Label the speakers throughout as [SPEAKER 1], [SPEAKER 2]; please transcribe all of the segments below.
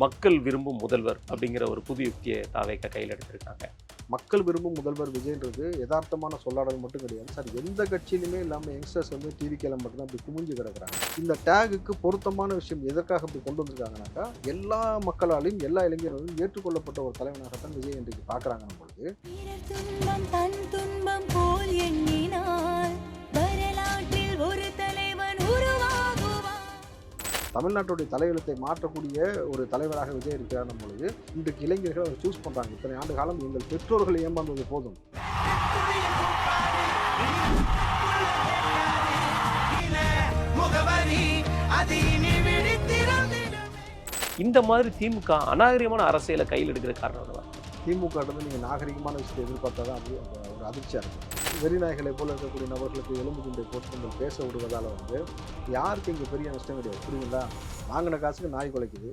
[SPEAKER 1] மக்கள் விரும்பும் முதல்வர் அப்படிங்கிற ஒரு புது யுக்தியை தாவேக்க கையில் எடுத்திருக்காங்க.
[SPEAKER 2] மக்கள் விரும்பும் முதல்வர் விஜய்ன்றது யதார்த்தமான சொல்லாடல் மட்டும் கிடையாது. சார் எந்த கட்சியிலுமே இல்லாமல் யங்ஸ்டர்ஸ் வந்து டிவி கேல மட்டும்தான் இப்படி குமிஞ்சு கிடக்குறாங்க. இந்த டேகுக்கு பொருத்தமான விஷயம் எதற்காக இப்படி கொண்டு வந்திருக்காங்கனாக்கா எல்லா மக்களாலையும் எல்லா இளைஞர்களும் ஏற்றுக்கொள்ளப்பட்ட ஒரு தலைவனாகத்தான் விஜய் இன்றைக்கு பார்க்குறாங்க பொழுது தமிழ்நாட்டுடைய தலையெழுத்தை மாற்றக்கூடிய ஒரு தலைவராக விஜய் இருக்கிறார் பொழுது இன்றைக்கு இளைஞர்கள் அதை சூஸ் பண்ணுறாங்க இத்தனை ஆண்டு காலம் எங்கள் பெற்றோர்களை ஏமாந்தது போதும்.
[SPEAKER 1] இந்த மாதிரி திமுக அநாகரிகமான அரசியலை கையில் எடுக்கிற காரணம்?
[SPEAKER 2] திமுக நீங்கள் நாகரிகமான விஷயத்தை எதிர்பார்த்தா தான் அது ஒரு அதிர்ச்சியாக இருக்கும். வெறிநாய்களை போல இருக்கக்கூடிய நபர்களுக்கு எலும்பு குண்டை போட்டு பேச விடுவதால் வந்து யாருக்கு இங்கே பெரிய நஷ்டம் கிடையாது. புரியுங்களா வாங்கின காசுக்கு நாய் குலைக்குது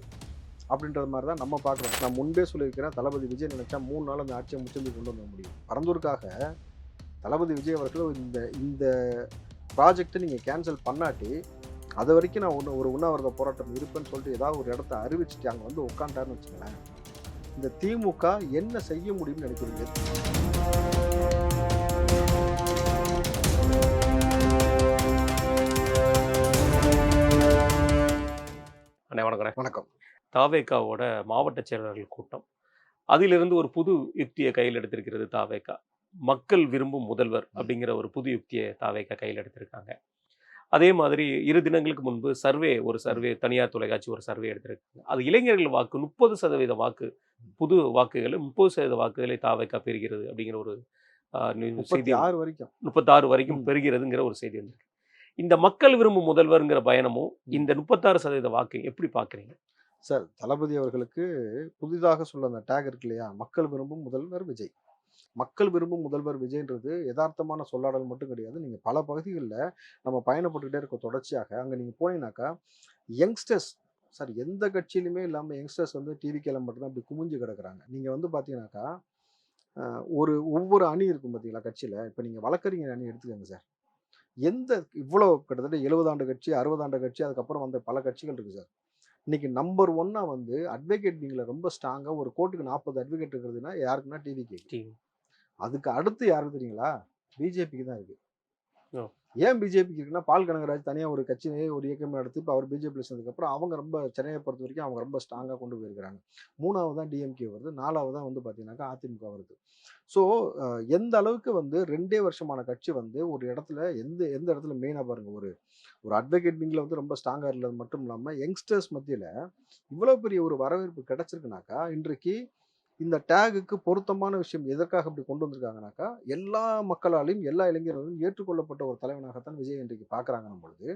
[SPEAKER 2] அப்படின்றது மாதிரி தான் நம்ம பார்க்குறோம். நான் முன்பே சொல்லியிருக்கிறேன் தளபதி விஜய் நினைச்சா மூணு நாள் அந்த ஆட்சியை முச்சந்தி கொண்டு வர முடியும். பரந்தூருக்காக தளபதி விஜய் அவர்கள் இந்த இந்த ப்ராஜெக்ட்டை நீங்கள் கேன்சல் பண்ணாட்டி அது வரைக்கும் நான் ஒன்று ஒரு உண்ணாவிரத போராட்டம் இருப்பேன்னு சொல்லிட்டு ஏதாவது ஒரு இடத்த அறிவிச்சுட்டு அங்கே வந்து உட்காந்துட்டாருன்னு வச்சுங்களேன் இந்த திமுக என்ன செய்ய முடியும்னு நினைக்கிறீங்க?
[SPEAKER 1] அண்ணே வணக்கம்
[SPEAKER 2] வணக்கம்.
[SPEAKER 1] தாவேக்காவோட மாவட்ட செயலாளர்கள் கூட்டம். அதிலிருந்து ஒரு புது யுக்தியை கையில் எடுத்திருக்கிறது தாவேக்கா. மக்கள் விரும்பும் முதல்வர் அப்படிங்கிற ஒரு புது யுக்தியை தாவேக்கா கையில் எடுத்திருக்காங்க. அதே மாதிரி இரு தினங்களுக்கு முன்பு சர்வே ஒரு சர்வே தனியார் தொலைக்காட்சி ஒரு சர்வே எடுத்திருக்காங்க. அது இளைஞர்கள் வாக்கு முப்பது சதவீத வாக்கு புது வாக்குகளை முப்பது சதவீத வாக்குகளை தாவேக்கா பெறுகிறது அப்படிங்கிற ஒரு செய்தி
[SPEAKER 2] ஆறு வரைக்கும்.
[SPEAKER 1] முப்பத்தாறு வரைக்கும். பெறுகிறதுங்கிற ஒரு செய்தி வந்திருக்கு இந்த மக்கள் விரும்பும் முதல்வர்ங்கிற பயணமும். இந்த முப்பத்தாறு சதவீத வாக்கு எப்படி பாக்குறீங்க
[SPEAKER 2] சார் தளபதி அவர்களுக்கு புதிதாக சொல்ல அந்த டேக் இருக்கு இல்லையா? மக்கள் விரும்பும் முதல்வர் விஜய். மக்கள் விரும்பும் முதல்வர் விஜய்ன்றது யதார்த்தமான சொல்லாடல் மட்டும் கிடையாது. நீங்கள் பல பகுதிகளில் நம்ம பயணப்பட்டுக்கிட்டே இருக்க தொடர்ச்சியாக. அங்கே நீங்கள் போனீங்கன்னாக்கா யங்ஸ்டர்ஸ் சார் எந்த கட்சியிலுமே இல்லாமல் யங்ஸ்டர்ஸ் வந்து டிவி கேல மட்டும்தான் இப்படி குமிஞ்சு கிடக்குறாங்க. நீங்கள் வந்து பார்த்தீங்கன்னாக்கா ஒரு ஒவ்வொரு அணி இருக்கும் பார்த்தீங்களா கட்சியில்? இப்போ நீங்கள் வழக்கறிஞர் அணி எடுத்துக்கோங்க சார். எந்த இவ்வளோ கிட்டத்தட்ட எழுபது ஆண்டு கட்சி அறுபது ஆண்டு கட்சி அதுக்கப்புறம் வந்த பல கட்சிகள் இருக்குது சார். இன்னைக்கு நம்பர் ஒன்னா வந்து அட்வொகேட் விங்கில் ரொம்ப ஸ்ட்ராங்காக ஒரு கோர்ட்டுக்கு நாற்பது அட்வொகேட் இருக்கிறதுனா யாருக்குன்னா டிவி கேக்கு அதுக்கு அடுத்து யாருக்கு தெரியுங்களா? பிஜேபிக்கு தான் இருக்கு.
[SPEAKER 1] ஓ.
[SPEAKER 2] ஏன் பிஜேபிக்கு இருக்குன்னா பால் கனகராஜ் தனியாக ஒரு கட்சியை ஒரு இயக்கம் நடத்தி இப்போ அவர் பிஜேபியில் சேர்ந்ததுக்கப்புறம் அவங்க ரொம்ப சென்னையை பொறுத்த வரைக்கும் அவங்க ரொம்ப ஸ்ட்ராங்காக கொண்டு போயிருக்கிறாங்க. மூணாவது தான் டிஎம்கே வருது நாலாவது தான் வந்து பார்த்தீங்கன்னாக்கா அதிமுக வருது. ஸோ எந்த அளவுக்கு வந்து ரெண்டே வருஷமான கட்சி வந்து ஒரு இடத்துல எந்த எந்த இடத்துல மெயினாக பாருங்கள் ஒரு ஒரு அட்வொகேட் விங்கில் வந்து ரொம்ப ஸ்ட்ராங்காக இருந்தது மட்டும் இல்லாமல் யங்ஸ்டர்ஸ் மத்தியில் இவ்வளோ பெரிய ஒரு வரவேற்பு கிடச்சிருக்குனாக்கா இன்றைக்கு இந்த டேகுக்கு பொருத்தமான விஷயம் எதற்காக இப்படி கொண்டு வந்திருக்காங்கனாக்கா எல்லா மக்களாலையும் எல்லா இளைஞர்களும் ஏற்றுக்கொள்ளப்பட்ட ஒரு தலைவனாகத்தான் விஜய் இன்றைக்கு பார்க்குறாங்கன்னும் பொழுது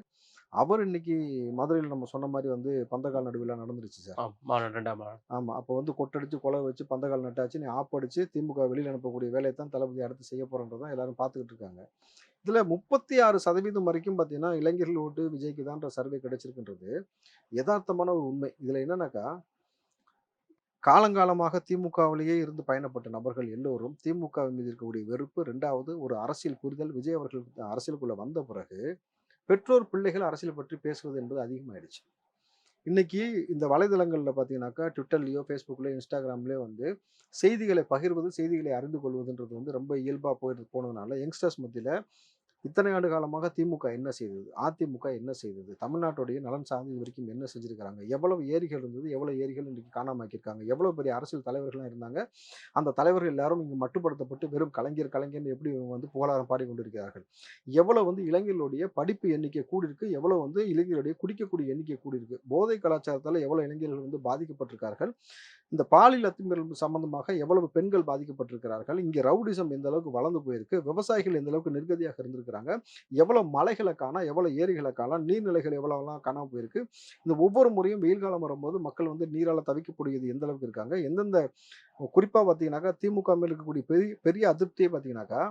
[SPEAKER 2] அவர் இன்னைக்கு மதுரையில் நம்ம சொன்ன மாதிரி வந்து பந்தகால் நடுவில் நடந்துருச்சு சார். ஆமாம் அப்போ வந்து கொட்டடிச்சு கொலை வச்சு பந்தகால் நட்டாச்சு நீ ஆப்படிச்சு திமுக வெளியில் அனுப்பக்கூடிய வேலையை தான் தளபதி அடுத்து செய்ய போகிறன்றதான் எல்லாரும் பார்த்துக்கிட்டு இருக்காங்க. இதில் முப்பத்தி ஆறு சதவீதம் வரைக்கும் பார்த்தீங்கன்னா இளைஞர்கள் ஓட்டு விஜய்க்கு தான்ற சர்வே கிடைச்சிருக்குன்றது. யதார்த்தமான ஒரு உண்மை. இதில் என்னன்னாக்கா காலங்காலமாக திமுகவிலேயே இருந்து பயணப்பட்ட நபர்கள் எல்லோரும் திமுக மீது இருக்கக்கூடிய வெறுப்பு ரெண்டாவது ஒரு அரசியல் புரிதல் விஜய் அவர்கள் அரசியலுக்குள்ள வந்த பிறகு பெற்றோர் பிள்ளைகள் அரசியல் பற்றி பேசுவது என்பது அதிகமாயிடுச்சு. இன்னைக்கு இந்த வலைதளங்களில் பார்த்தீங்கன்னாக்கா ட்விட்டர்லேயோ ஃபேஸ்புக்லேயோ இன்ஸ்டாகிராம்லேயோ வந்து செய்திகளை பகிர்வது செய்திகளை அறிந்து கொள்வதுன்றது வந்து ரொம்ப இயல்பாக போயிட்டு போனதுனால யங்ஸ்டர்ஸ் மத்தியில் இத்தனை ஆண்டு காலமாக திமுக என்ன செய்தது? அதிமுக என்ன செய்தது? தமிழ்நாட்டுடைய நலன் சார்ந்து வரைக்கும் என்ன செஞ்சுருக்கிறாங்க? எவ்வளவு ஏரிகள் இருந்தது? எவ்வளவு ஏரிகள் இன்றைக்கு காணாமாக்கியிருக்காங்க எவ்வளவு பெரிய அரசியல் தலைவர்கள்லாம் இருந்தாங்க? அந்த தலைவர்கள் எல்லாரும் இங்கே மட்டுப்படுத்தப்பட்டு வெறும் கலைஞர் கலைஞர் எப்படி இவங்க வந்து புகழாரம் பாடிக்கொண்டிருக்கிறார்கள்? எவ்வளவு வந்து இளைஞர்களுடைய படிப்பு எண்ணிக்கை கூடியிருக்கு? எவ்வளவு வந்து இளைஞர்களுடைய குடிக்கக்கூடிய எண்ணிக்கை கூடியிருக்கு? போதை கலாச்சாரத்தால் எவ்வளவு இளைஞர்கள் வந்து பாதிக்கப்பட்டிருக்கார்கள்? இந்த பாலியல் அத்துமீறல் சம்பந்தமாக எவ்வளவு பெண்கள் பாதிக்கப்பட்டிருக்கிறார்கள்? இங்கே ரவுடிசம் எந்த அளவுக்கு வளர்ந்து போயிருக்கு? விவசாயிகள் எந்த அளவுக்கு நிர்கதியாக இருந்திருக்கிறாங்க? எவ்வளவு மலைகளை காணா எவ்வளவு ஏரிகளை காணா நீர்நிலைகள் எவ்வளவுலாம் காணாம போயிருக்கு? இந்த ஒவ்வொரு முறையும் வெயில் காலம் வரும்போது மக்கள் வந்து நீரால தவிக்கக்கூடியது எந்த அளவுக்கு இருக்காங்க? எந்தெந்த குறிப்பாக பார்த்தீங்கன்னாக்கா திமுக மேல் இருக்கக்கூடிய பெரிய பெரிய அதிருப்தியை பார்த்தீங்கன்னாக்கா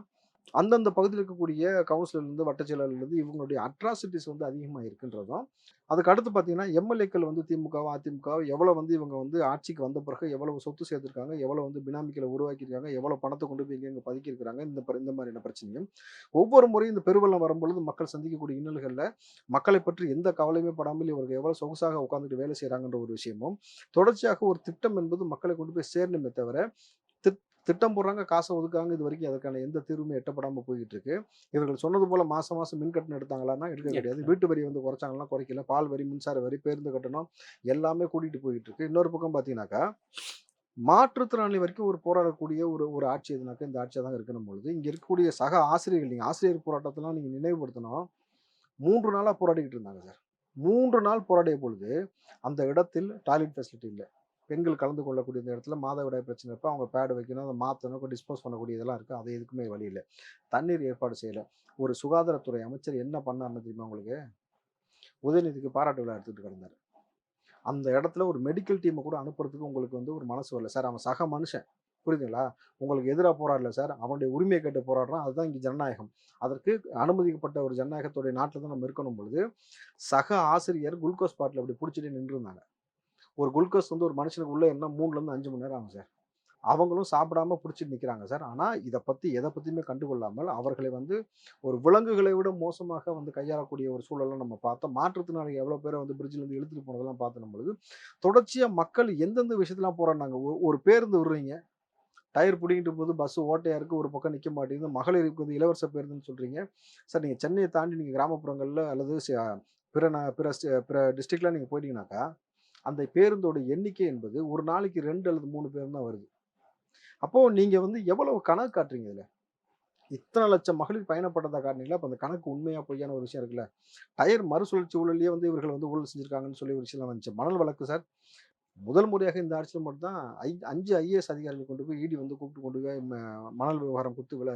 [SPEAKER 2] அந்தந்த பகுதியில் இருக்கக்கூடிய கவுன்சிலர்லேருந்து வட்டச்செயலாளர்லேருந்து இவங்களுடைய அட்ராசிட்டிஸ் வந்து அதிகமாக இருக்குன்றதும் அதுக்கு அடுத்து பார்த்தீங்கன்னா எம்எல்ஏக்கள் வந்து திமுகவோ அதிமுகவோ எவ்வளோ வந்து இவங்க வந்து ஆட்சிக்கு வந்த பிறகு எவ்வளவு சொத்து சேர்த்துருக்காங்க எவ்வளோ வந்து பினாமிக்களை உருவாக்கியிருக்காங்க எவ்வளோ பணத்தை கொண்டு போய் இங்கே பதுக்கியிருக்கிறாங்க இந்த இந்த மாதிரியான பிரச்சனையும். ஒவ்வொரு முறையும் இந்த பெருவெள்ளம் வரும்பொழுது மக்கள் சந்திக்கக்கூடிய இன்னல்களில் மக்களை பற்றி எந்த கவலையுமே படாமல் இவர்கள் எவ்வளோ சொகுசாக உட்காந்துட்டு வேலை செய்கிறாங்கன்ற ஒரு விஷயமும் தொடர்ச்சியாக ஒரு திட்டம் என்பது மக்களை கொண்டு போய் சேரணுமே தவிர திட்டம் போடுறாங்க காசை ஒதுக்காங்க இது வரைக்கும் அதற்கான எந்த தீர்வுமே எட்டப்படாமல் போய்கிட்டு இருக்கு இவர்கள் சொன்னது போல மாசம் மாசம் மின் கட்டணம் எடுத்தாங்களான்னா எடுக்க கிடையாது. வீட்டு வரி வந்து குறைச்சாங்கன்னா குறைக்கல. பால் வரி மின்சார வரி பேருந்து கட்டணம் எல்லாமே கூட்டிட்டு போயிட்டு இருக்கு இன்னொரு பக்கம் பார்த்தீங்கன்னாக்கா மாற்றுத்திறனாளி வரைக்கும் ஒரு போராடக்கூடிய ஒரு ஒரு ஆட்சி எதுனாக்கா இந்த ஆட்சியாக தான் இருக்கணும் பொழுது இங்கே இருக்கக்கூடிய சக ஆசிரியர்கள் நீங்கள் ஆசிரியர் போராட்டத்தெல்லாம் நீங்கள் நினைவுபடுத்தணும். மூன்று நாளாக போராடிக்கிட்டு இருந்தாங்க சார். மூன்று நாள் போராடிய பொழுது அந்த இடத்தில் டாய்லெட் ஃபெசிலிட்டி இல்லை. பெண்கள் கலந்து கொள்ளக்கூடிய இந்த இடத்துல மாதவிடாய் பிரச்சனை இருப்போ அவங்க பேடு வைக்கணும் அதை மாற்றணும் டிஸ்போஸ் பண்ணக்கூடிய இதெல்லாம் இருக்குது அது எதுக்குமே வழி இல்லை. தண்ணீர் ஏற்பாடு செய்யலை. ஒரு சுகாதாரத்துறை அமைச்சர் என்ன பண்ணார்னு தெரியுமா உங்களுக்கு? உதயநிதிக்கு பாராட்டு விழா எடுத்துகிட்டு கிடந்தார். அந்த இடத்துல ஒரு மெடிக்கல் டீமை கூட அனுப்புறதுக்கு உங்களுக்கு வந்து ஒரு மனசு வரல. சார் அவன் சக மனுஷன். புரியுதுங்களா? உங்களுக்கு எதிராக போராடல சார். அவனுடைய உரிமையை கேட்டு போராடுறான். அதுதான் இங்கே ஜனநாயகம். அதற்கு அனுமதிக்கப்பட்ட ஒரு ஜனநாயகத்துடைய நாட்டில் தான் நம்ம இருக்கணும் பொழுது சக ஆசிரியர் குளுக்கோஸ் பாட்டில் அப்படி பிடிச்சிட்டு நின்றுருந்தாங்க. ஒரு குளுக்கோஸ் வந்து ஒரு மனுஷனுக்கு உள்ள என்ன மூணுலேருந்து அஞ்சு மணி நேரம் ஆகும் சார். அவங்களும் சாப்பிடாம பிடிச்சிட்டு நிற்கிறாங்க சார். ஆனால் இதை பற்றி எதை பற்றியுமே கண்டுகொள்ளாமல் அவர்களை வந்து ஒரு விலங்குகளை விட மோசமாக வந்து கையாளக்கூடிய ஒரு சூழலாம் நம்ம பார்த்தோம். மாற்றுத்திறனாளி எவ்வளோ பேரை வந்து பிரிட்ஜில் இருந்து இழுத்துட்டு போனதெல்லாம் பார்த்தோம் பொழுது தொடர்ச்சியாக மக்கள் எந்தெந்த விஷயத்தெலாம் போகிறாங்க ஒ- ஒரு பேருந்து விடுறீங்க. டயர் பிடிங்கிட்டு போது பஸ் ஓட்டையாக இருக்குது ஒரு பக்கம் நிற்க மாட்டேங்குது மகளிருக்கு வந்து இலவச பேருந்துன்னு சொல்கிறீங்க சார் நீங்கள் சென்னையை தாண்டி நீங்கள் கிராமப்புறங்களில் அல்லது பிற ந பிற பிற டிஸ்ட்ரிக்டில் நீங்கள் போயிட்டீங்கன்னாக்கா அந்த பேருந்தோட எண்ணிக்கை என்பது ஒரு நாளைக்கு ரெண்டு அல்லது மூணு பேர் தான் வருது. அப்போது நீங்கள் வந்து எவ்வளவு கணக்கு காட்டுறீங்க இதில்? இத்தனை லட்சம் மகளிர் பயணப்பட்டதா காரணங்களா அப்போ அந்த கணக்கு உண்மையாக பொய்யான ஒரு விஷயம் இருக்குல்ல. டயர் மறுசுழற்சி ஊழலையே வந்து இவர்கள் வந்து ஊழல் செஞ்சிருக்காங்கன்னு சொல்லி ஒரு விஷயம் வந்துச்சு. மணல் வழக்கு சார். முதல் முறையாக இந்த ஆட்சியில் மட்டும்தான் ஐ அஞ்சு ஐஏஎஸ் அதிகாரிகள் கொண்டு போய் இடி வந்து கூப்பிட்டு கொண்டு போய் மணல் விவகாரம் கொடுத்து விள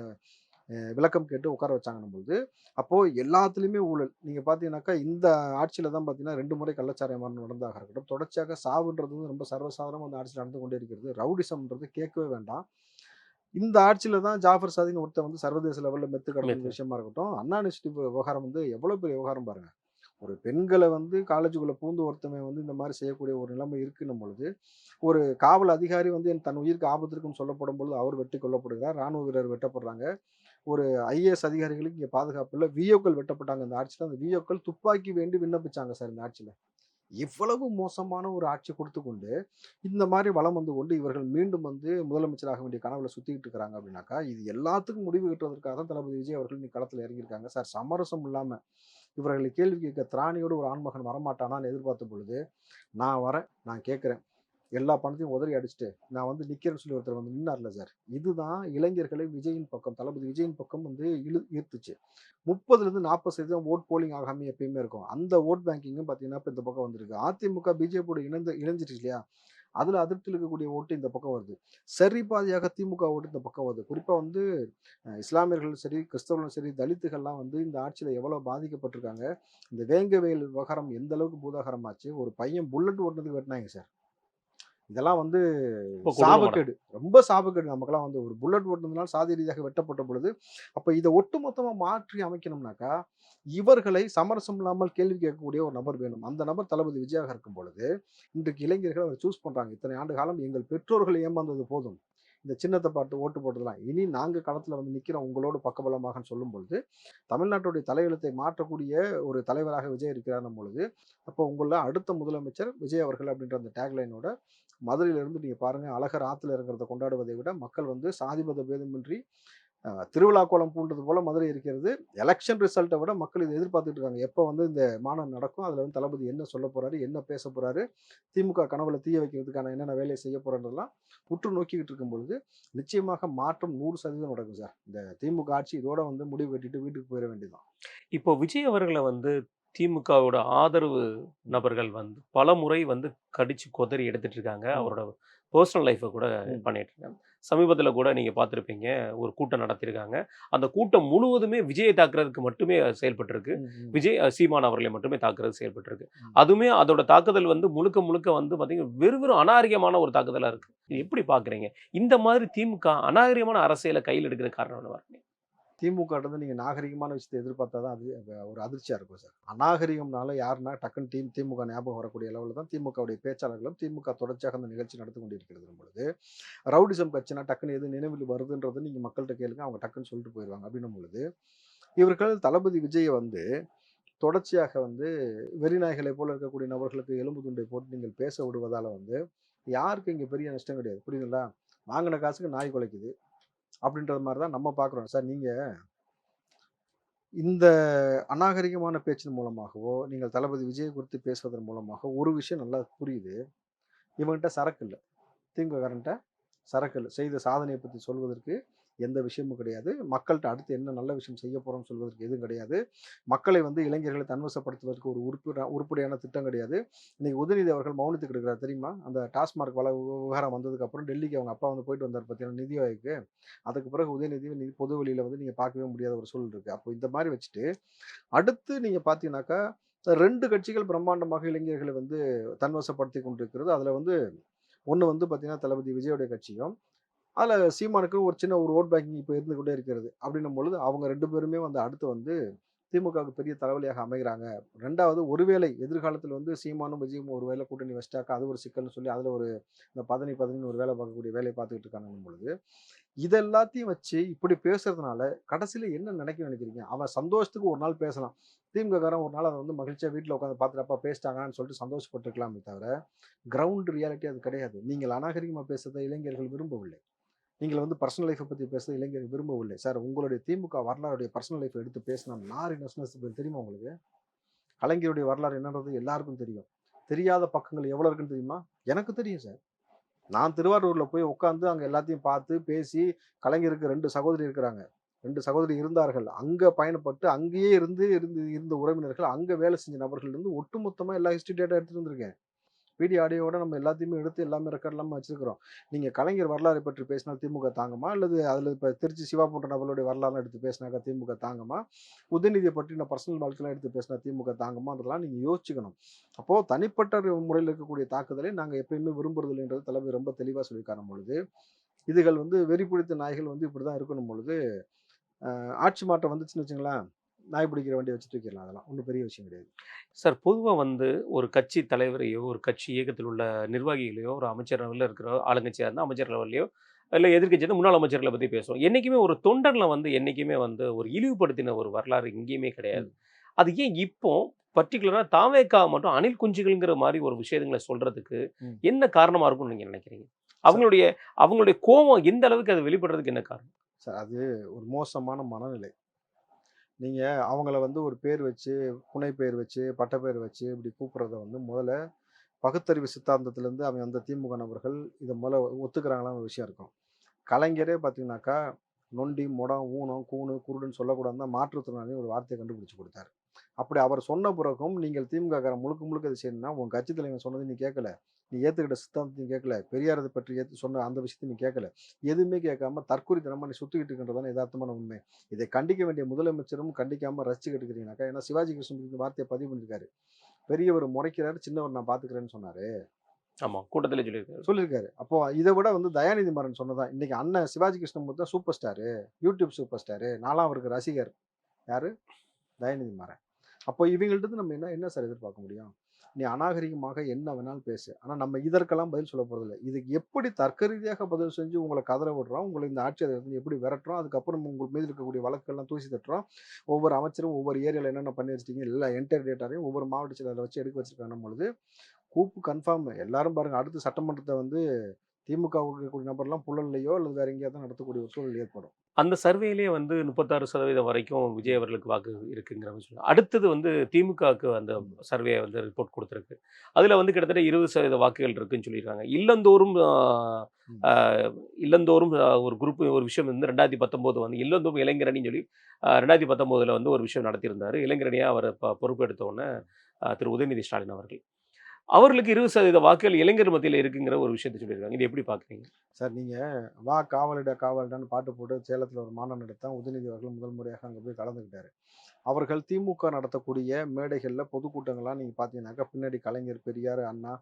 [SPEAKER 2] விளக்கம் கேட்டு உட்கார வச்சாங்கன்னும் பொழுது அப்போது எல்லாத்துலேயுமே ஊழல். நீங்கள் பார்த்தீங்கன்னாக்கா இந்த ஆட்சியில் தான் பார்த்தீங்கன்னா ரெண்டு முறை கள்ளச்சாராய மரணம் நடந்தாக இருக்கட்டும் தொடர்ச்சியாக சாவுன்றது வந்து ரொம்ப சர்வசாதாரணமாக அந்த ஆட்சியில் நடந்து கொண்டே இருக்கிறது ரவுடிசம்ன்றது கேட்கவே வேண்டாம். இந்த ஆட்சியில் தான் ஜாஃபர் சாதின்னு ஒருத்தர் வந்து சர்வதேச லெவலில் மெத்து கடந்த. விஷயமா இருக்கட்டும் அண்ணா யூனிவர்சிட்டி விவகாரம் வந்து எவ்வளோ பெரிய விவகாரம் பாருங்க. ஒரு பெண்களை வந்து காலேஜுக்குள்ளே பூந்து ஒருத்தவன் வந்து இந்த மாதிரி செய்யக்கூடிய ஒரு நிலைமை இருக்குன்னும் பொழுது ஒரு காவல் அதிகாரி வந்து என் தன் உயிருக்கு ஆபத்து இருக்குன்னு சொல்லப்படும் பொழுது அவர் வெட்டி கொல்லப்படுகிறார் ராணுவ வீரர் வெட்டப்படுறாங்க. ஒரு ஐஏஎஸ் அதிகாரிகளுக்கு இங்கே பாதுகாப்பு இல்லை. விஓக்கள் வெட்டப்பட்டாங்க இந்த ஆட்சியில். அந்த விஓக்கள் துப்பாக்கி வேண்டி விண்ணப்பிச்சாங்க சார் இந்த ஆட்சியில். இவ்வளவு மோசமான ஒரு ஆட்சி கொடுத்து கொண்டு இந்த மாதிரி வளம் வந்து கொண்டு இவர்கள் மீண்டும் வந்து முதலமைச்சராக வேண்டிய கனவுல சுத்திக்கிட்டு இருக்கிறாங்க அப்படின்னாக்கா இது எல்லாத்துக்கும் முடிவு கட்டுவதற்காக தான் தளபதி விஜய் அவர்கள் இன்னைக்கு களத்தில் இறங்கியிருக்காங்க சார். சமரசம் இல்லாம இவர்களை கேள்வி கேட்க திராணியோடு ஒரு ஆண்மகன் வரமாட்டானான்னு எதிர்பார்த்த பொழுது நான் வரேன் நான் கேட்குறேன். எல்லா பணத்தையும் உதறி அடிச்சுட்டு நான் வந்து நிற்கிறேன்னு சொல்லி ஒருத்தர் வந்து நின்னார்ல சார். இதுதான் இளைஞர்களை விஜயின் பக்கம் தளபதி விஜயின் பக்கம் வந்து இழு ஈர்த்துச்சு. முப்பதுலேருந்து நாற்பது சதவீதம் ஓட் போலிங் ஆகாமல் எப்பயுமே இருக்கும். அந்த ஓட் பேங்கிங்கும் பார்த்தீங்கன்னா இப்போ இந்த பக்கம் வந்திருக்கு. அதிமுக பிஜேபியோட இணைந்து இணைஞ்சிருச்சு இல்லையா? அதில் அதிருப்தியில் இருக்கக்கூடிய ஓட்டு இந்த பக்கம் வருது. சரி பாதியாக திமுக ஓட்டு இந்த பக்கம் வருது. குறிப்பாக வந்து இஸ்லாமியர்களும் சரி கிறிஸ்தவர்களும் சரி தலித்துகள்லாம் வந்து இந்த ஆட்சியில் எவ்வளோ பாதிக்கப்பட்டிருக்காங்க? இந்த வேங்க வேங்கவேல் விவகாரம் எந்த அளவுக்கு பூதாகரமாச்சு? ஒரு பையன் புல்லட் ஓட்டுனதுக்கு வெட்டினாங்க சார். இதெல்லாம் வந்து சாபக்கேடு. ரொம்ப சாபக்கேடு. நமக்கெல்லாம் வந்து ஒரு புல்லட் ஓட்டுனதுனால சாதி ரீதியாக வெட்டப்பட்ட பொழுது அப்போ இதை ஒட்டுமொத்தமாக மாற்றி அமைக்கணும்னாக்கா இவர்களை சமரசம் இல்லாமல் கேள்வி கேட்கக்கூடிய ஒரு நபர் வேணும். அந்த நபர் தளபதி விஜயாக இருக்கும் பொழுது இன்றைக்கு இளைஞர்கள் அவர் சூஸ் பண்றாங்க. இத்தனை ஆண்டு காலம் எங்கள் பெற்றோர்கள் ஏமாந்தது போதும். இந்த சின்னத்தை பார்த்து ஓட்டு போட்டதெல்லாம். இனி நாங்கள் களத்தில் வந்து நிற்கிறோம் உங்களோட பக்கபலமாக சொல்லும் பொழுது தமிழ்நாட்டுடைய தலையெழுத்தை மாற்றக்கூடிய ஒரு தலைவராக விஜய் இருக்கிறார் பொழுது அப்போ உங்களில் அடுத்த முதலமைச்சர் விஜய் அவர்கள் அப்படின்ற அந்த டேக்லைனோட மதுரையிலிருந்து நீங்கள் பாருங்கள் அழகர் ஆற்றுல இறங்குறத கொண்டாடுவதை விட மக்கள் வந்து சாதிபத பேதமின்றி திருவிழா கோலம் பூண்டது போல மதுரை இருக்கிறது. எலெக்ஷன் ரிசல்ட்டை விட மக்கள் இதை எதிர்பார்த்துட்டு இருக்காங்க. எப்போ வந்து இந்த மாநாடு நடக்கும் அதில் வந்து தளபதி என்ன சொல்ல போறாரு என்ன பேச போறாரு திமுக கனவுல தீய வைக்கிறதுக்கான என்னென்ன வேலையை செய்ய போறன்றதெல்லாம் உற்று நோக்கிக்கிட்டு இருக்கும் பொழுது நிச்சயமாக மாற்றம் நூறு சதவீதம் நடக்கும் சார். இந்த திமுக ஆட்சி இதோட வந்து முடிவு கட்டிட்டு வீட்டுக்கு போயிட வேண்டியதுதான்.
[SPEAKER 1] இப்போ விஜய் அவர்களை வந்து திமுகவோட ஆதரவு நபர்கள் வந்து பல முறை வந்து கடிச்சு கொதறி எடுத்துட்டு இருக்காங்க. அவரோட பர்சனல் லைஃப்பை கூட. பண்ணிட்டு இருக்காங்க. சமீபத்தில் கூட நீங்க பார்த்துருப்பீங்க ஒரு கூட்டம் நடத்தியிருக்காங்க அந்த கூட்டம் முழுவதுமே விஜயை தாக்குறதுக்கு மட்டுமே செயல்பட்டிருக்கு. விஜய் சீமான் அவர்களை மட்டுமே தாக்குறது செயல்பட்டிருக்கு. அதுவுமே அதோட தாக்குதல் வந்து முழுக்க முழுக்க வந்து பார்த்தீங்கன்னா வெறும் வெறும் அநாகரிகமான ஒரு தாக்குதலா இருக்கு. இது எப்படி பாக்குறீங்க? இந்த மாதிரி திமுக அநாகரிகமான அரசியலை கையில் எடுக்கிற காரணம் இருக்கு
[SPEAKER 2] திமுக இருந்து நீங்க நாகரிகமான விஷயத்தை எதிர்பார்த்தா தான் அது ஒரு அதிர்ச்சியா இருக்கும் சார். அநாகரிகம்னால யாருன்னா டக்குன்னு டீம் திமுக ஞாபகம் வரக்கூடிய அளவில் தான் திமுகவுடைய பேச்சாளர்களும் திமுக தொடர்ச்சியாக அந்த நிகழ்ச்சி நடந்து கொண்டிருக்கிறது பொழுது. ரவுடிசம் கட்சினா டக்குன்னு எது நினைவில் வருதுன்றது நீங்க மக்கள்கிட்ட கேளுங்க அவங்க டக்குன்னு சொல்லிட்டு போயிடுவாங்க அப்படின்னும் பொழுது இவர்கள் தளபதி விஜயை வந்து தொடர்ச்சியாக வந்து வெறிநாய்களை போல இருக்கக்கூடிய நபர்களுக்கு எலும்பு துண்டை போட்டு நீங்கள் பேச விடுவதால வந்து யாருக்கு இங்கே பெரிய நஷ்டம் கிடையாது. புரியுதுங்களா? வாங்கின காசுக்கு நாய் குலைக்குது. அப்படின்றது மாதிரி தான் நம்ம பார்க்குறோம். சார் நீங்கள் இந்த அநாகரிகமான பேச்சின் மூலமாகவோ நீங்கள் தளபதி விஜய் குறித்து பேசுவதன் மூலமாக ஒரு விஷயம் நல்லா புரியுது. இவன்கிட்ட சரக்கு இல்லை. திமுககாரன்ட்ட சரக்கு இல்லை. செய்த சாதனையை பற்றி சொல்வதற்கு எந்த விஷயமும் கிடையாது. மக்கள்கிட்ட அடுத்து என்ன நல்ல விஷயம் செய்ய போகிறோம்னு சொல்வதற்கு எதுவும் கிடையாது. மக்களை வந்து இளைஞர்களை தன்வசப்படுத்துவதற்கு ஒரு உறுப்பு உருப்படியான திட்டம் கிடையாது. இன்னைக்கு உதயநிதி அவர்கள் மௌனத்துக்கு எடுக்கிறார் தெரியுமா? அந்த டாஸ்மார்க் வள விவகாரம் வந்ததுக்கு அப்புறம் டெல்லிக்கு அவங்க அப்பா வந்து போயிட்டு வந்தார் பார்த்தீங்கன்னா நிதி ஆயோக்கு. அதுக்கு பிறகு உதயநிதி நிதி பொது வெளியில் வந்து நீங்கள் பார்க்கவே முடியாத ஒரு சூழல் இருக்குது அப்போ இந்த மாதிரி வச்சுட்டு அடுத்து நீங்கள் பார்த்தீங்கன்னாக்கா ரெண்டு கட்சிகள் பிரம்மாண்டமாக இளைஞர்களை வந்து தன்வசப்படுத்தி கொண்டிருக்கிறது. அதில் வந்து ஒன்று வந்து பார்த்தீங்கன்னா தளபதி விஜயோடைய கட்சியும் அதில் சீமானுக்கு ஒரு சின்ன ஒரு ஓட் பேங்கிங் இப்போ இருந்து கொண்டே இருக்கிறது. அப்படின்னும் பொழுது அவங்க ரெண்டு பேருமே வந்து அடுத்து வந்து திமுகவுக்கு பெரிய தலைவலியாக அமைகிறாங்க. ரெண்டாவது ஒருவேளை எதிர்காலத்தில் வந்து சீமானும் விஜயும் ஒரு வேலை கூட்டணி வச்சிட்டாக்கா அது ஒரு சிக்கல்னு சொல்லி அதில் ஒரு இந்த பதனி பதனின்னு ஒரு வேலை பார்க்கக்கூடிய வேலையை பார்த்துக்கிட்டு இருக்காங்கன்னும் பொழுது இதெல்லாத்தையும் வச்சு இப்படி பேசுறதுனால கடைசியில் என்ன நினைக்க நினைக்கிறீங்க? அவன் சந்தோஷத்துக்கு ஒரு நாள் பேசலாம். திமுககாரன் ஒரு நாள் அதை வந்து மகிழ்ச்சியாக வீட்டில் உட்காந்து பார்த்துட்டப்பா பேசிட்டாங்கன்னு சொல்லிட்டு சந்தோஷப்பட்டுருக்கலாமே தவிர கிரவுண்ட் ரியாலிட்டி அது கிடையாது. நீங்கள் அநாகரிகமாக பேசுறதை இளைஞர்கள் விரும்பவில்லை. நீங்கள் வந்து பர்சனல் லைஃப்பை பற்றி பேச இளைஞர் விரும்பவில்லை. சார் உங்களுடைய திமுக வரலாறுடைய பர்சனல் லைஃப்பை எடுத்து பேசினா நார் இன்னஸ்னஸ் தெரியுமா உங்களுக்கு? கலைஞருடைய வரலாறு என்னன்றது எல்லாருக்கும் தெரியும். தெரியாத பக்கங்கள் எவ்வளோ இருக்குன்னு தெரியுமா? எனக்கு தெரியும் சார். நான் திருவாரூரில் போய் உட்காந்து அங்கே எல்லாத்தையும் பார்த்து பேசி கலைஞருக்கு ரெண்டு சகோதரி இருக்கிறாங்க. ரெண்டு சகோதரி இருந்தார்கள். அங்கே பயணப்பட்டு அங்கேயே இருந்து இருந்து இருந்த உறவினர்கள் அங்கே வேலை செஞ்ச நபர்கள் இருந்து ஒட்டுமொத்தமாக எல்லா ஹிஸ்ட்ரி டேட்டா எடுத்துகிட்டு வந்திருக்கேன். வீடியோ ஆடியோட நம்ம எல்லாத்தையுமே எடுத்து எல்லாமே ரெக்கார்ட் இல்லாமல் வச்சிருக்கிறோம். நீங்கள் கலைஞர் வரலாறு பற்றி பேசினா திமுக தாங்குமா? அல்லது அதில் இப்போ திருச்சி சிவா போன்ற நபர்களுடைய வரலாறுலாம் எடுத்து பேசினாக்கா திமுக தாங்குமா? உதயநிதியை பற்றி நான் பர்சனல் வாழ்க்கையெல்லாம் எடுத்து பேசினா திமுக தாங்கம்மான்றதெல்லாம் நீங்கள் யோசிச்சுக்கணும். அப்போது தனிப்பட்ட முறையில் இருக்கக்கூடிய தாக்குதலை நாங்கள் எப்பயுமே விரும்புறதில்லைன்றது தலைவர் ரொம்ப தெளிவாக சொல்லியிருக்காரு பொழுது இதுகள் வந்து வெறி பிடித்த நாய்கள் வந்து இப்படி தான் இருக்கணும் பொழுது ஆட்சி மாற்றம் வந்துச்சுன்னு வச்சுங்களேன் நாய் பிடிக்கிற வண்டியை வச்சுட்டு வைக்கலாம் அதெல்லாம். ஒன்றும் பெரிய விஷயம் கிடையாது.
[SPEAKER 1] சார் பொதுவாக வந்து ஒரு கட்சி தலைவரையோ ஒரு கட்சி இயக்கத்தில் உள்ள நிர்வாகிகளையோ ஒரு அமைச்சர் லெவலில் இருக்கிற ஆளுங்கட்சியாக இருந்தால் அமைச்சர் லெவல்லையோ இல்லை எதிர்க்கட்சி முன்னாள் அமைச்சர்களை பற்றி பேசுவோம். என்றைக்குமே ஒரு தொண்டரில் வந்து என்றைக்குமே வந்து ஒரு இழிவுபடுத்தின ஒரு வரலாறு எங்கேயுமே கிடையாது. அது ஏன் இப்போ பர்டிகுலராக தாவேக்கா மட்டும் அணில் குஞ்சுகள்ங்கிற மாதிரி ஒரு விஷயங்களை சொல்றதுக்கு
[SPEAKER 2] ம்.
[SPEAKER 1] என்ன காரணமாக இருக்கும்னு நீங்கள் நினைக்கிறீங்க? அவங்களுடைய அவங்களுடைய கோபம் எந்த அளவுக்கு அது வெளிப்படுறதுக்கு என்ன காரணம்?
[SPEAKER 2] சார் அது ஒரு மோசமான மனநிலை. நீங்கள் அவங்கள வந்து ஒரு பேர் வச்சு புனை பேர் வச்சு பட்டப்பேர் வச்சு இப்படி கூப்பிட்றத வந்து முதல்ல பகுத்தறிவு சித்தாந்தத்திலேருந்து அவங்க அந்த திமுக நபர்கள் இதை முதல்ல ஒத்துக்கிறாங்களா ஒரு விஷயம் இருக்கும். கலைஞரே பார்த்தீங்கன்னாக்கா நொண்டி முடம் ஊனம் கூணு குருடுன்னு சொல்லக்கூடாதுன்னு மாற்றுத்திறனாளி ஒரு வார்த்தையை கண்டுபிடிச்சி கொடுத்தாரு. அப்படி அவர் சொன்ன பிறகும் நீங்கள் திமுக முழுக்க முழுக்க இது செய்யணும்னா உன் கட்சி தலைவன் சொன்னது நீ கேட்கல. நீ ஏற்றுக்கிட்ட சித்தாந்தத்தையும் கேட்கல. பெரியாரதை பற்றி ஏற்று சொன்ன அந்த விஷயத்தையும் நீ கேட்கல. எதுவுமே கேட்காம தற்கொலைத்தனமா நீ சுத்திக்கிட்டு இருக்கின்றதான யதார்த்தமான உண்மை. இதை கண்டிக்க வேண்டிய முதலமைச்சரும் கண்டிக்காம ரசிச்சுக்கிட்டு இருக்கிறீங்கனாக்கா ஏன்னா சிவாஜி கிருஷ்ணன் இந்த வார்த்தையை பதிவு பண்ணியிருக்காரு பெரியவர் முறைக்கிறாரு சின்னவர் நான் பாத்துக்கிறேன்னு சொன்னாரு.
[SPEAKER 1] ஆமாம் கூட்டத்தில் சொல்லியிருக்காரு.
[SPEAKER 2] சொல்லியிருக்காரு. அப்போ இதை விட வந்து தயாநிதி மாறன் சொன்னதான் இன்னைக்கு அண்ணன் Sivaji Krishnamoorthy super star YouTube super star நாலாம் அவருக்கு ரசிகர். யாரு? தயாநிதி மாறன். அப்போ இவங்கள்ட்ட இருந்து நம்ம என்ன என்ன சார் எதிர்பார்க்க முடியும்? நீ அநாகரிகமாக என்ன வேணாலும் பேசு. ஆனால் நம்ம இதற்கெல்லாம் பதில் சொல்ல போகிறதில்ல இதுக்கு எப்படி தர்க்க ரீதியாக பதில் செஞ்சு உங்களை கதற விடுறோம் உங்களை இந்த ஆட்சி அதிகாரத்துல எப்படி விரட்டுறோம் அதுக்கப்புறம் உங்கள் மீது இருக்கக்கூடிய வழக்குகள்லாம் தூசி தட்டுறோம் ஒவ்வொரு அமைச்சரும் ஒவ்வொரு ஏரியாவில் என்னென்ன பண்ணி வச்சிட்டீங்க எல்லா என்டையர் டேட்டாரையும் ஒவ்வொரு மாவட்ட செயலரை வச்சு எடுக்க வச்சிருக்காங்க பொழுது கூப்பு கன்ஃபார்ம் எல்லாரும் பாருங்கள் அடுத்து சட்டமன்றத்தை வந்து திமுக இருக்கக்கூடிய நபர்லாம் புழல்லையோ அல்லது வேற எங்கேயாவது நடத்தக்கூடிய ஒரு சூழல் ஏற்படும்.
[SPEAKER 1] அந்த சர்வேலேயே வந்து முப்பத்தாறு சதவீதம் வரைக்கும் விஜய் அவர்களுக்கு வாக்கு இருக்குங்கிற மாதிரி சொல்லுவாங்க அடுத்தது வந்து திமுகவுக்கு அந்த சர்வே வந்து ரிப்போர்ட் கொடுத்துருக்கு. அதில் வந்து கிட்டத்தட்ட இருபது சதவீத வாக்குகள் இருக்குன்னு சொல்லியிருக்காங்க. இல்லந்தோறும் இல்லந்தோறும் ஒரு குரூப் ஒரு விஷயம் வந்து ரெண்டாயிரத்தி பத்தொம்போது வந்து இல்லந்தோறும் இளைஞரணின்னு சொல்லி ரெண்டாயிரத்தி பத்தொம்போதில் வந்து ஒரு விஷயம் நடத்தியிருந்தார். இளைஞரணியாக அவர் ப- பொறுப்பெடுத்த உடனே ஆஹ், திரு உதயநிதி ஸ்டாலின் அவர்கள். அவர்களுக்கு இருபது சதவீத வாக்குகள் இளைஞர் மத்தியில் இருக்குங்கிற ஒரு விஷயத்தை சொல்லியிருக்காங்க. இது எப்படி பார்க்குறீங்க?
[SPEAKER 2] சார் நீங்கள் வா காவலிட காவலிடான்னு பாட்டு போட்டு சேலத்தில் ஒரு மாநாடு நடத்தான் உதயநிதி அவர்கள் முதல் முறையாக அங்கே போய் கலந்துக்கிட்டாரு. அவர்கள் திமுக நடத்தக்கூடிய மேடைகளில் பொதுக்கூட்டங்கள்லாம் நீங்கள் பார்த்தீங்கன்னாக்கா பின்னாடி கலைஞர் பெரியார் அண்ணா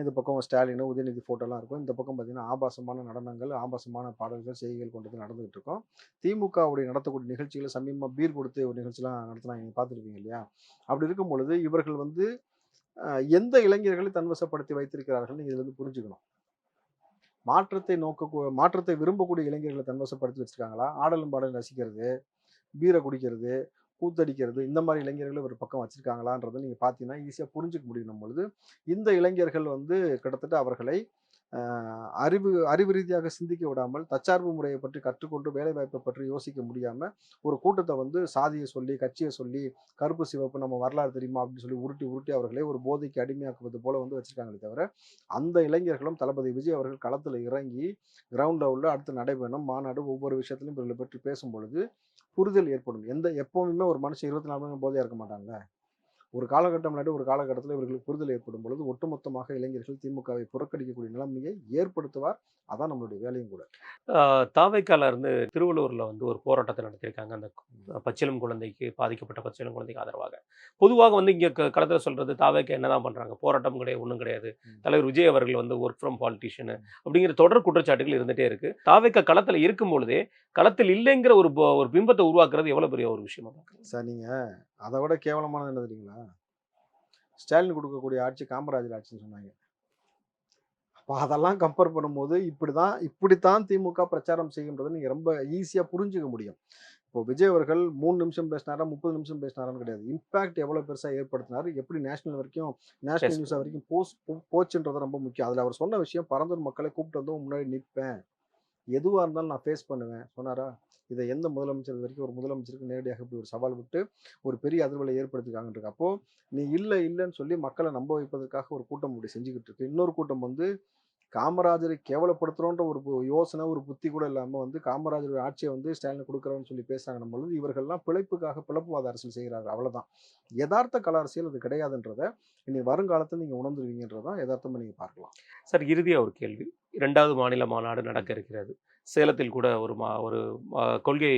[SPEAKER 2] இந்த பக்கம் ஸ்டாலின் உதயநிதி ஃபோட்டோலாம் இருக்கும். இந்த பக்கம் பார்த்தீங்கன்னா ஆபாசமான நடனங்கள் ஆபாசமான பாடல்கள் செய்திகள் கொண்டது நடந்துகிட்டு இருக்கும். திமுகவுடைய நடத்தக்கூடிய நிகழ்ச்சிகளை சமீபமாக பீர் கொடுத்து ஒரு நிகழ்ச்சிலாம் நடத்தினாங்க. நீங்கள் பார்த்துருப்பீங்க இல்லையா? அப்படி இருக்கும் பொழுது இவர்கள் வந்து எந்த இளைஞர்களை தன்வசப்படுத்தி வைத்திருக்கிறார்கள் நீங்கள் இதில் வந்து புரிஞ்சுக்கணும். மாற்றத்தை நோக்க மாற்றத்தை விரும்பக்கூடிய இளைஞர்களை தன்வசப்படுத்தி வச்சுருக்காங்களா? ஆடலும் பாடலும் ரசிக்கிறது பீரை குடிக்கிறது கூத்தடிக்கிறது இந்த மாதிரி இளைஞர்களை ஒரு பக்கம் வச்சுருக்காங்களான்றதை நீங்கள் பார்த்தீங்கன்னா ஈஸியாக புரிஞ்சுக்க முடியும். பொழுது இந்த இளைஞர்கள் வந்து கிட்டத்தட்ட அவர்களை அறிவு அறிவு ரீதியாக சிந்திக்க விடாமல் தற்சார்பு முறையை பற்றி கற்றுக்கொண்டு வேலைவாய்ப்பை பற்றி யோசிக்க முடியாமல் ஒரு கூட்டத்தை வந்து சாதியை சொல்லி கட்சியை சொல்லி கருப்பு சிவப்பு நம்ம வரலாறு தெரியுமா அப்படின்னு சொல்லி உருட்டி உருட்டி அவர்களை ஒரு போதைக்கு அடிமையாக்குவது போல வந்து வச்சிருக்காங்களே தவிர அந்த இளைஞர்களும் தளபதி விஜய் அவர்கள் களத்தில் இறங்கி கிரவுண்ட் லெவலில் அடுத்து நடைபெறும் மாநாடு ஒவ்வொரு விஷயத்திலும் இவர்களை பற்றி பேசும் பொழுது புரிதல் ஏற்படும். எந்த எப்பவுமே ஒரு மனுஷன் இருபத்தி நாலு மணி போதையாக இருக்க மாட்டாங்க ஒரு காலகட்டம் முன்னாடி ஒரு காலகட்டத்தில் இவர்களுக்கு புரிதல் ஏற்படும் பொழுது ஒட்டுமொத்தமாக இளைஞர்கள் திமுகவை புறக்கணிக்கக்கூடிய நிலைமையை ஏற்படுத்துவார். அதான் நம்மளுடைய வேலையும் கூட.
[SPEAKER 1] தாவைக்கால இருந்து திருவள்ளூர்ல வந்து ஒரு போராட்டத்தை நடத்தியிருக்காங்க. அந்த பச்சிளம் குழந்தைக்கு பாதிக்கப்பட்ட பச்சிளம் குழந்தைக்கு ஆதரவாக. பொதுவாக வந்து இங்க களத்துல சொல்றது தாவைக்கா என்னதான் பண்றாங்க? போராட்டம் கிடையாது ஒண்ணும் கிடையாது. தலைவர் விஜய் அவர்கள் வந்து ஒர்க் ஃப்ரம் பாலிட்டிஷியன் அப்படிங்கிற தொடர் குற்றச்சாட்டுகள் இருந்துட்டே இருக்கு. தாவைக்கா களத்துல இருக்கும் பொழுதே களத்தில் இல்லைங்கிற ஒரு ஒரு பிம்பத்தை உருவாக்குறது எவ்வளவு பெரிய ஒரு விஷயமா பார்க்குறீங்க?
[SPEAKER 2] சார் நீங்கள் அதை விட கேவலமானது என்ன தெரியுங்களா? ஸ்டாலின் கொடுக்கக்கூடிய ஆட்சி காமராஜர் ஆட்சின்னு சொன்னாங்க. அப்போ அதெல்லாம் கம்பேர் பண்ணும்போது இப்படி தான் இப்படித்தான் திமுக பிரச்சாரம் செய்கின்றதை நீங்கள் ரொம்ப ஈஸியாக புரிஞ்சுக்க முடியும். இப்போ விஜய் அவர்கள் மூணு நிமிஷம் பேசினாரா முப்பது நிமிஷம் பேசினாரான்னு கிடையாது. இம்பாக்ட் எவ்வளோ பெருசாக ஏற்படுத்தினார் எப்படி நேஷனல் வரைக்கும் நேஷனல். நியூஸ் வரைக்கும் போஸ் போச்சுன்றது ரொம்ப முக்கியம். அதில் அவர் சொன்ன விஷயம் பரந்தூர் மக்களை கூப்பிட்டு வந்து முன்னாடி நிற்பேன் எதுவாக இருந்தாலும் நான் ஃபேஸ் பண்ணுவேன் சொன்னாரா? இதை எந்த முதலமைச்சர் வரைக்கும் ஒரு முதலமைச்சருக்கு நேரடியாக இப்படி ஒரு சவால் விட்டு ஒரு பெரிய அதிர்வலை ஏற்படுத்திருக்காங்கன்றது அப்போது நீ இல்லை இல்லைன்னு சொல்லி மக்களை நம்ப வைப்பதற்காக ஒரு கூட்டம் இப்படி செஞ்சுக்கிட்டு இருக்கு. இன்னொரு கூட்டம் வந்து காமராஜரை கேவலப்படுத்துறோன்ற ஒரு யோசனை ஒரு புத்தி கூட இல்லாமல் வந்து காமராஜர் ஆட்சியை வந்து ஸ்டாலின் கொடுக்குறோன்னு சொல்லி பேசுகிறாங்க பொழுது இவர்கள்லாம் பிழைப்புக்காக பிளப்புவாத அரசியல் செய்கிறார்கள். அவ்வளோதான் யதார்த்த கல அரசியல் அது கிடையாதுன்றத இனி வருங்காலத்தில் நீங்கள் உணர்ந்துருவீங்கன்றதான் யதார்த்தமாக நீங்கள் பார்க்கலாம்.
[SPEAKER 1] சார் இறுதியாக ஒரு கேள்வி. இரண்டாவது மாநில மாநாடு நடக்க இருக்கிறது. சேலத்தில் கூட ஒரு மா ஒரு கொள்கை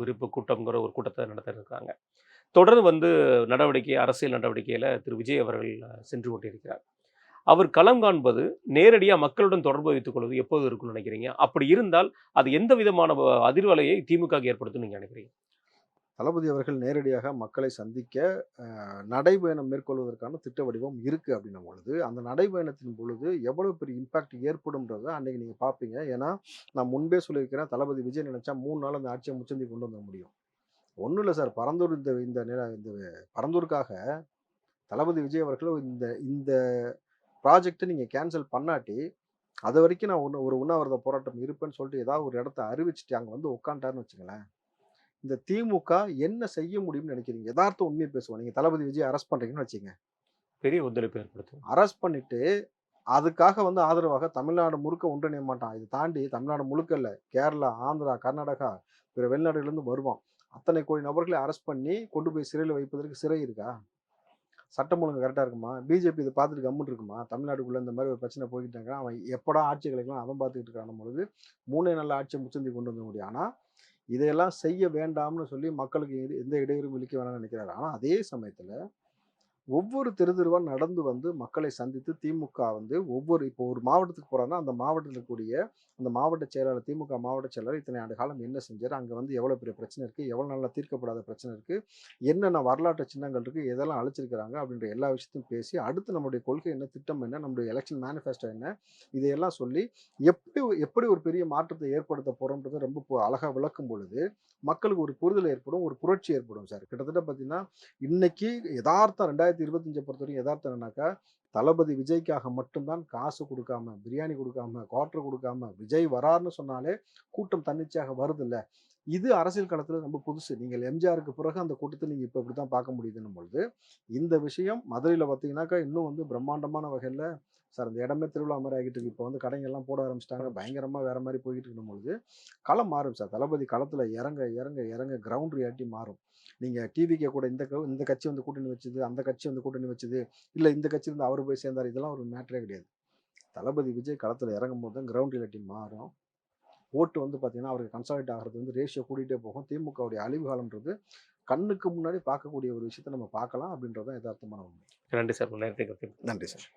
[SPEAKER 1] விருப்பு கூட்டம்ங்கிற ஒரு கூட்டத்தை நடத்திருக்காங்க. தொடர்ந்து வந்து நடவடிக்கை அரசியல் நடவடிக்கையில் திரு. விஜய் அவர்கள் சென்று கொண்டிருக்கிறார். அவர் களம் காண்பது நேரடியாக மக்களுடன் தொடர்பு வைத்துக் கொள்வது எப்போது இருக்கும்னு நினைக்கிறீங்க? அப்படி இருந்தால் அது எந்த விதமான அதிர்வலையை திமுக ஏற்படுத்தும் நீங்கள் நினைக்கிறீங்க?
[SPEAKER 2] தளபதி அவர்கள் நேரடியாக மக்களை சந்திக்க நடைபயணம் மேற்கொள்வதற்கான திட்ட வடிவம் இருக்குது அப்படின்னும் பொழுது அந்த நடைபயணத்தின் பொழுது எவ்வளவு பெரிய இம்பாக்ட் ஏற்படும்ன்றதை அன்னைக்கு நீங்கள் பார்ப்பீங்க. ஏன்னா நான் முன்பே சொல்லியிருக்கிறேன் தளபதி விஜய் நினைச்சா மூணு நாள் அந்த ஆட்சியை முச்சந்தி கொண்டு வந்த முடியும். ஒன்றும் இல்லை சார் பரந்தூர் இந்த இந்த நில இந்த பரந்தூருக்காக தளபதி விஜய் அவர்கள் இந்த இந்த ப்ராஜெக்டை நீங்கள் கேன்சல் பண்ணாட்டி அது வரைக்கும் நான் ஒன்று ஒரு உண்ணாவிரத போராட்டம் இருப்பேன்னு சொல்லிட்டு ஏதாவது ஒரு இடத்த அறிவிச்சுட்டு அங்கே வந்து உட்காந்துட்டாருன்னு வச்சுங்களேன் இந்த திமுக என்ன செய்ய முடியும்னு நினைக்கிறீங்க? யதார்த்த உண்மையை பேசுவோம். நீங்கள் தளபதி விஜய் அரெஸ்ட் பண்ணுறீங்கன்னு வச்சுங்க
[SPEAKER 1] பெரிய ஒத்துழைப்பு ஏற்படுத்தும்.
[SPEAKER 2] அரெஸ்ட் பண்ணிட்டு அதுக்காக வந்து ஆதரவாக தமிழ்நாடு முழுக்க ஒன்றிணைய மாட்டான். இது தாண்டி தமிழ்நாடு முழுக்க இல்லை. கேரளா ஆந்திரா கர்நாடகா பிற வெளிநாடுகள்லேருந்து வருவான். அத்தனை கோடி நபர்களை அரெஸ்ட் பண்ணி கொண்டு போய் சிறையில் வைப்பதற்கு சிறை இருக்கா? சட்டம் ஒழுங்கு கரெக்டாக இருக்குமா? பிஜேபி இதை பார்த்துட்டு கம்முன்னு இருக்குமா? தமிழ்நாட்டுக்குள்ளே இந்த மாதிரி ஒரு பிரச்சனை போய்கிட்டு இருக்கான் அவன் எப்படா ஆட்சி கிடைக்கலாம் அவன் பார்த்துக்கிட்டு இருக்கான. பொழுது மூணே நல்ல ஆட்சியை முச்சந்தி கொண்டு வந்த முடியும். ஆனால் இதையெல்லாம் செய்ய வேண்டாம்னு சொல்லி மக்களுக்கு எது- எந்த இடையூறும் விழிக்க வேணாம்னு நினைக்கிறாரு. ஆனால் அதே சமயத்தில் ஒவ்வொரு தெரு தெருவா நடந்து வந்து மக்களை சந்தித்து திமுக வந்து ஒவ்வொரு இப்போ ஒரு மாவட்டத்துக்கு போறாங்கன்னா அந்த மாவட்டத்தில் இருக்கக்கூடிய அந்த மாவட்ட செயலாளர் திமுக மாவட்ட செயலாளர் இத்தனை ஆண்டு காலம் என்ன செஞ்சார்? அங்கே வந்து எவ்வளோ பெரிய பிரச்சனை இருக்குது எவ்வளோ நாளில் தீர்க்கப்படாத பிரச்சனை இருக்குது என்னென்ன வரலாற்று சின்னங்கள் இருக்குது எதெல்லாம் அழைச்சிருக்கிறாங்க? அப்படின்ற எல்லா விஷயத்தையும் பேசி அடுத்து நம்முடைய கொள்கை என்ன திட்டம் என்ன நம்முடைய எலெக்ஷன் மேனிஃபெஸ்டோ என்ன இதையெல்லாம் சொல்லி எப்படி எப்படி ஒரு பெரிய மாற்றத்தை ஏற்படுத்த போகிறோன்றதை ரொம்ப பு- விளக்கும் பொழுது மக்களுக்கு ஒரு புரிதல் ஏற்படும் ஒரு புரட்சி ஏற்படும் சார். கிட்டத்தட்ட பார்த்தீங்கன்னா இன்னைக்கு யதார்த்தம் ரெண்டாயிரத்தி இருபத்தஞ்சை பொறுத்த வரைக்கும் எதார்த்தம் என்னன்னாக்கா தளபதி விஜய்க்காக மட்டும்தான் காசு கொடுக்காம பிரியாணி கொடுக்காம குவார்டர் கொடுக்காம விஜய் வராருன்னு சொன்னாலே கூட்டம் தன்னிச்சையாக வருது இல்ல இது அரசியல் களத்தில் ரொம்ப புதுசு. நீங்கள் எம்ஜிஆருக்கு பிறகு அந்த கூட்டத்தை நீங்கள் இப்போ இப்படி தான் பார்க்க முடியுதுன்னும் பொழுது இந்த விஷயம் மதுரையில் பார்த்தீங்கன்னாக்கா இன்னும் வந்து பிரம்மாண்டமான வகையில் சார் இந்த இடமே திருவிழா மாதிரி ஆகிட்டு இருக்கு. இப்போ வந்து கடைங்கள்லாம் போட ஆரம்பிச்சிட்டாங்க. பயங்கரமாக வேறு மாதிரி போய்கிட்டு இருக்கும் பொழுது களம் மாறும் சார். தளபதி களத்தில் இறங்க இறங்க இறங்க கிரவுண்ட் ரியாலிட்டி மாறும். நீங்கள் டிவிக்கே கூட இந்த க- இந்த கட்சி வந்து கூட்டணி வச்சுது அந்த கட்சி வந்து கூட்டணி வச்சுது இல்லை இந்த கட்சி இருந்து அவர் போய் சேர்ந்தார் இதெல்லாம் ஒரு மேட்டரே கிடையாது. தளபதி விஜய் களத்தில் இறங்கும் போது தான் கிரவுண்ட் ரியாலிட்டி மாறும். ஓட்டு வந்து பார்த்தீங்கன்னா அவருக்கு கன்சாலிட் ஆகிறது வந்து ரேஷியோ கூட்டிகிட்டே போகும். திமுகவுடைய அழிவு காலம்ன்றது கண்ணுக்கு முன்னாடி பார்க்கக்கூடிய ஒரு விஷயத்தை நம்ம பார்க்கலாம் அப்படின்றது தான் யதார்த்தமான உண்மை.
[SPEAKER 1] நன்றி சார். நேரத்தை கொடுத்தீங்க.
[SPEAKER 2] நன்றி சார்.